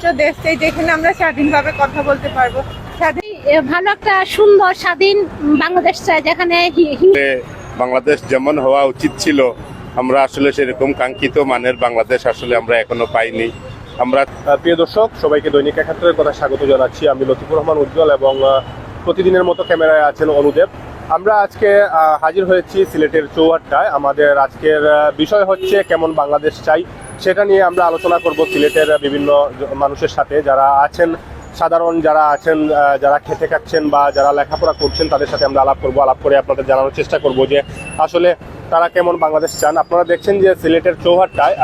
পবিত্র দেশ যেখানে আমরা স্বাধীনভাবে কথা বলতে পারব। স্বাধীন ভালো একটা সুন্দর স্বাধীন বাংলাদেশ চাই যেখানে বাংলাদেশ যেমন হওয়া উচিত ছিল আমরা আসলে সেরকম কাঙ্ক্ষিত মানের বাংলাদেশ আসলে আমরা এখনও পাইনি। আমরা প্রিয় দর্শক সবাইকে দৈনিক একাত্তরের কথা স্বাগত জানাচ্ছি। আমি লতিফুর রহমান উজ্জ্বল এবং প্রতিদিনের মতো ক্যামেরায় আছেন অনুদেব। আমরা আজকে হাজির হয়েছি সিলেটের চৌহাট্টায়। আমাদের আজকের বিষয় হচ্ছে কেমন বাংলাদেশ চাই? সেটা নিয়ে আমরা আলোচনা করব সিলেটের বিভিন্ন মানুষের সাথে যারা আছেন, সাধারণ যারা আছেন যারা খেতে খাচ্ছেন বা যারা লেখাপড়া করছেন তাদের সাথে আমরা আলাপ করব, আলাপ করে আপনাদের জানানোর চেষ্টা করব যে আসলে তারা কেমন বাংলাদেশ চান। আপনারা দেখছেন যে সিলেটের চৌহাট্টায়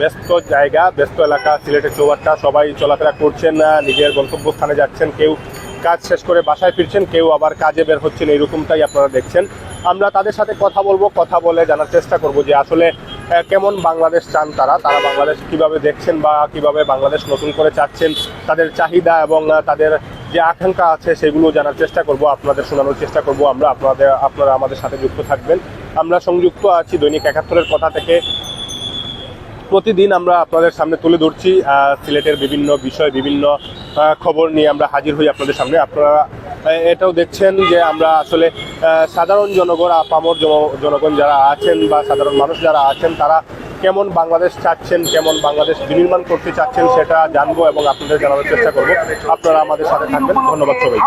ব্যস্ত জায়গা, ব্যস্ত এলাকা, সিলেটের চৌহাট্টা, সবাই চলাফেরা করছেন নিজের গন্তব্যস্থানে যাচ্ছেন, কেউ কাজ শেষ করে বাসায় ফিরছেন, কেউ আবার কাজে বের হচ্ছেন, এইরকমটাই আপনারা দেখছেন। আমরা তাদের সাথে কথা বলব, কথা বলে জানার চেষ্টা করব যে আসলে কেমন বাংলাদেশ চান তারা? তারা বাংলাদেশ কীভাবে দেখছেন বা কীভাবে বাংলাদেশ নতুন করে চাচ্ছেন? তাদের চাহিদা এবং তাদের যে আকাঙ্ক্ষা আছে সেগুলো জানার চেষ্টা করব, আপনাদের শোনানোর চেষ্টা করব। আমরা আপনাদের, আপনারা আমাদের সাথে যুক্ত থাকবেন। আমরা সংযুক্ত আছি দৈনিক একাত্তরের কথা থেকে। প্রতিদিন আমরা আপনাদের সামনে তুলে ধরছি সিলেটের বিভিন্ন বিষয়, বিভিন্ন খবর নিয়ে আমরা হাজির হই আপনাদের সামনে। আপনারা এটাও দেখছেন যে আমরা আসলে সাধারণ জনগণ, আপামর জনগণ যারা আছেন বা সাধারণ মানুষ যারা আছেন, তারা কেমন বাংলাদেশ চাচ্ছেন, কেমন বাংলাদেশ বিনির্মাণ করতে চাচ্ছেন সেটা জানব এবং আপনাদের জানানোর চেষ্টা করব। আপনারা আমাদের সাথে থাকবেন। ধন্যবাদ সবাই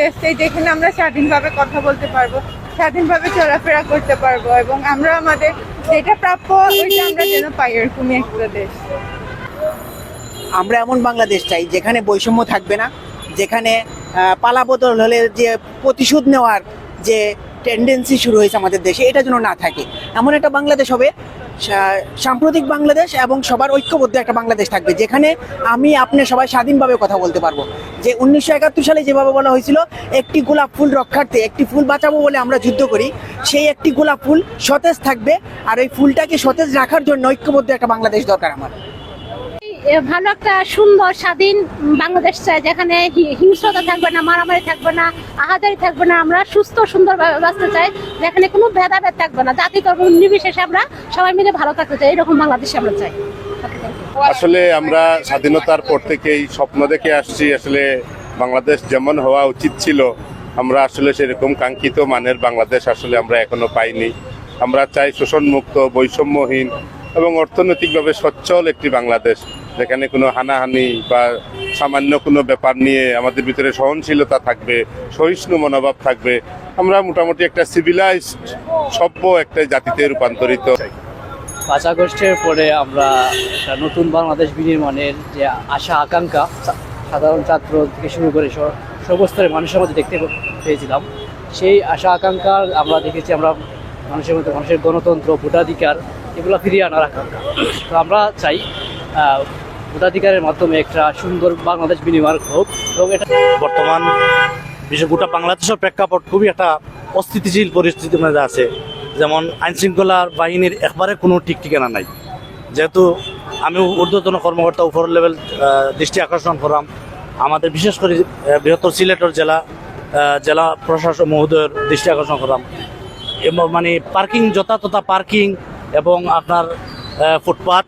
দেশ যেখানে আমরা স্বাধীনভাবে কথা বলতে পারব। স্বাধীনভাবে চলাফেরা করতে পারব এবং আমরা আমাদের যেটা প্রাপ্য ওইটা আমরা যেন পাই এরকমই একটা দেশ। আমরা এমন বাংলাদেশ চাই যেখানে বৈষম্য থাকবে না যেখানে পালা পালাবদল হলে যে প্রতিশোধ নেওয়ার যে টেন্ডেন্সি শুরু হয়েছে আমাদের দেশে এটা যেন না থাকে। এমন একটা বাংলাদেশ হবে সাম্প্রতিক বাংলাদেশ এবং সবার ঐক্যবদ্ধ একটা বাংলাদেশ থাকবে, যেখানে আমি আপনি সবাই স্বাধীনভাবে কথা বলতে পারব। যে উনিশশো একাত্তর সালে যেভাবে বলা হয়েছিল, একটি গোলাপ ফুল রক্ষার্থে, একটি ফুল বাঁচাবো বলে আমরা যুদ্ধ করি, সেই একটি গোলাপ ফুল সতেজ থাকবে, আর এই ফুলটাকে সতেজ রাখার জন্য ঐক্যবদ্ধ একটা বাংলাদেশ দরকার আমার। ভালো একটা সুন্দর, স্বাধীন বাংলাদেশ চাই, যেখানে হিংস্রতা থাকবে না, মারামারি থাকবে না, আহাজারি থাকবে না, আমরা সুস্থ সুন্দর ভাবে বাঁচতে চাই, যেখানে কোনো ভেদাভেদ থাকবে না, জাতি ধর্ম নির্বিশেষে আমরা সবাই মিলে ভালো থাকতে চাই, এরকম বাংলাদেশ আমরা চাই। আসলে আমরা স্বাধীনতার পর থেকেই স্বপ্ন দেখে আসছি, আসলে বাংলাদেশ যেমন হওয়া উচিত ছিল, আমরা আসলে সেরকম কাঙ্ক্ষিত মানের বাংলাদেশ আসলে আমরা এখনও পাইনি। আমরা চাই শোষণমুক্ত, বৈষম্যহীন এবং অর্থনৈতিকভাবে সচ্ছল একটি বাংলাদেশ, যেখানে কোনো হানাহানি বা সামান্য কোনো ব্যাপার নিয়ে আমাদের ভিতরে সহনশীলতা থাকবে, সহিষ্ণু মনোভাব থাকবে। আমরা মোটামুটি একটা সিভিলাইজড সভ্য একটা জাতিতে রূপান্তরিত। পাঁচ আগস্টের পরে আমরা একটা নতুন বাংলাদেশ বিনির্মাণের যে আশা, আকাঙ্ক্ষা, সাধারণ ছাত্র থেকে শুরু করে সর্বস্তরের মানুষের মধ্যে দেখতে পেয়েছিলাম। সেই আশা, আকাঙ্ক্ষা আমরা দেখেছি, আমরা মানুষের মধ্যে, মানুষের গণতন্ত্র, ভোটাধিকার এগুলো ফিরিয়ে আনার আকাঙ্ক্ষা। তো আমরা চাই ভোটাধিকারের মাধ্যমে একটা সুন্দর বাংলাদেশ বিনিময় হোক এবং এটা বর্তমান বিশেষ গোটা বাংলাদেশের প্রেক্ষাপট খুবই একটা অস্থিতিশীল পরিস্থিতির মধ্যে আছে। যেমন আইন শৃঙ্খলার বাহিনীর একবারে কোনো ঠিক ঠিকানা নাই। যেহেতু আমি ঊর্ধ্বতন কর্মকর্তা, উপর লেভেল দৃষ্টি আকর্ষণ করলাম আমাদের বিশেষ করে বৃহত্তর সিলেটের জেলা জেলা প্রশাসক মহোদয়ের দৃষ্টি আকর্ষণ করলাম মানে পার্কিং যথাযথ পার্কিং এবং আপনার আহ, ফুটপাত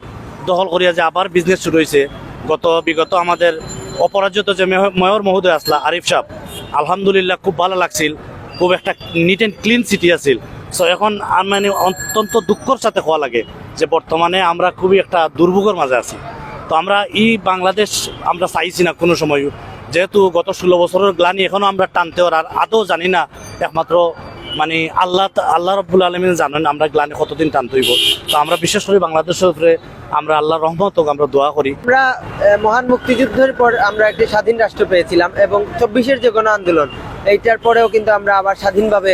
দখল করিয়া যে আবার বিজনেস শুরু হয়েছে গত বিগত আমাদের অপরাজিত যে মেয়- মেয়র মহোদয় আসলা আরিফ সাহ আলহামদুলিল্লাহ খুব ভালো লাগছিল। খুব একটা নিট অ্যান্ড ক্লিন সিটি আছিল। সো এখন আম- মানে অত্যন্ত দুঃখর সাথে হওয়া লাগে যে বর্তমানে আমরা খুবই একটা দুর্ভোগের মাঝে আছি। তো আমরা এই বাংলাদেশ আমরা চাইছি না কোনো সময় যেহেতু গত ষোলো বছরের গ্লানি এখনও আমরা টানতে আর আদৌ জানি না। একমাত্র মানে আল্লাহ আল্লাহ রব্বুল আলমিন জানেন আমরা গ্লানে কতদিন টান হইব। তো আমরা বিশেষ করে বাংলাদেশের উপরে আমরা আল্লাহ রহমত হোক আমরা দোয়া করি। আমরা মহান মুক্তিযুদ্ধের পর আমরা একটি স্বাধীন রাষ্ট্র পেয়েছিলাম এবং চব্বিশের যে গণ আন্দোলন, এইটার পরেও কিন্তু আমরা আবার স্বাধীনভাবে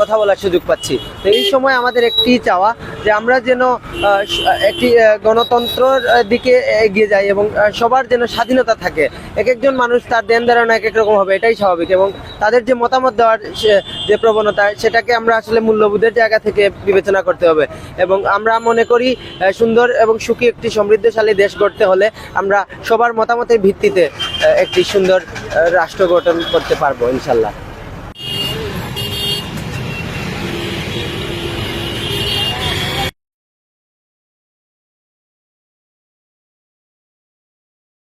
কথা বলার সুযোগ পাচ্ছি। তো এই সময় আমাদের একটি চাওয়া যে আমরা যেন একটি গণতন্ত্রর দিকে এগিয়ে যাই এবং সবার যেন স্বাধীনতা থাকে। এক একজন মানুষ তার দেন ধারণা এক এক রকম হবে, এটাই স্বাভাবিক এবং তাদের যে মতামত দেওয়ার যে প্রবণতা, সেটাকে আমরা আসলে মূল্যবোধের জায়গা থেকে বিবেচনা করতে হবে এবং আমরা মনে করি সুন্দর এবং সুখী একটি সমৃদ্ধশালী দেশ গড়তে হলে আমরা সবার মতামতের ভিত্তিতে একটি সুন্দর রাষ্ট্র গঠন করতে পারব, ইনশাল্লাহ।